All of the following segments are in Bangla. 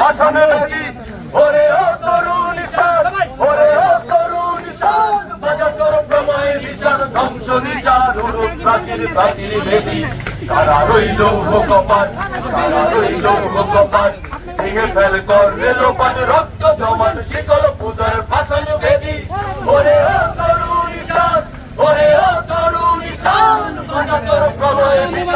ভাষণে লাগি ওরে ও তরুণ নিশান নিশান ওরে ও তরুণ ঈশান বাজা তোর নিশান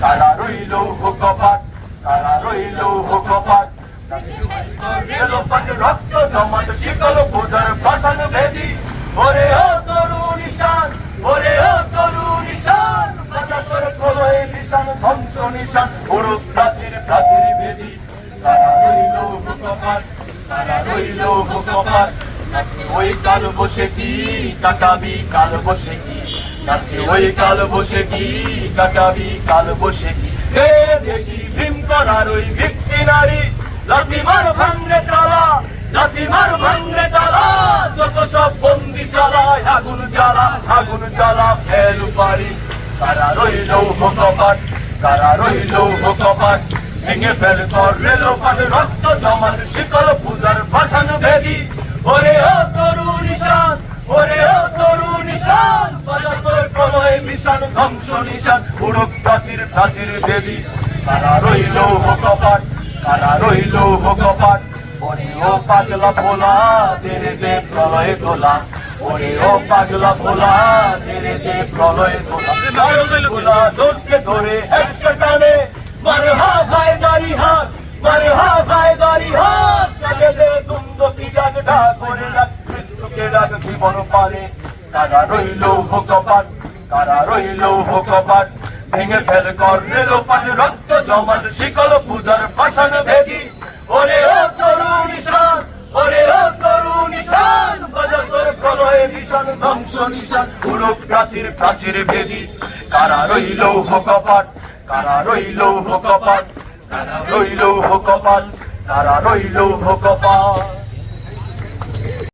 কারা রইল ভোকপাত কারা রইল ভোকপাত রক্ত জমাট শিকল পূজার ভাষণ ভেদি ওরে ও তরুণ ঈশান ওরে ও তরুণ ঈশান বাজা তোর প্রলয় নিশান ধ্বংস নিশান উড়ুক প্রাচীর প্রাচীর ভেদি তারা রইল ভূকপাত তারা রইল নাচে ওই কাল বসে কি কাটাবি, কাল বসে কি? নাচে ওই কাল বসে কি, কাটাবি কাল বসে কি? দেখি ভীম করার ওই ভিত্তি নারী, লাথি মার ভাঙরে তালা, লাথি মার ভাঙরে তালা, যত সব বন্দি চালায় আগুন জ্বালা আগুন জ্বালা ফেল পারি কারা রইল ভোকপাট কারা রইল ভোকপাট ভেঙে ফেল কর রেলোপাট রক্ত জমান শিকল, পূজার ভাষণ ভেদি ওরে ও তরুণ নিশান ওরে ও নিশান তোর প্রলয় মিশান, ধ্বংস নিশান উড়ুক প্রাচীর প্রাচীর ভেদি কারা রইল ভোকপাট কারা রইল ভোগপাট ওরে ও পাগলা ভোলা তেরে দে প্রলয় তোলা ওরে ও পাগলা ভোলা তেরে দে প্রলয় তোলা ভোলা ধরছে ধরে টানে মারে হা ভাই দাড়ি হাত মারে হা ভাই দাড়ি হাত কাকে দে কি ডাক ডাক করে ডাক মৃত্যুকে ডাক জীবন পারে। কারা রইল ভোগপাট কারা রইল ভোগপাট ভেঙে ফেল কর রেলোপান রক্ত জমান শিকল পূজার ভাষণ ভেদি। ওরে ও তরুণ ঈশান ওরে ও তরুণ ঈশান বাজা তোর প্রলয়ে ভীষণ ধ্বংস নিশান উড়ুক প্রাচীর প্রাচীর ভেদি। কারা রইল ভোকপাট কারা রইল ভোকপাট কারা রইল ভোকপাট কারা রইল ভোকপাট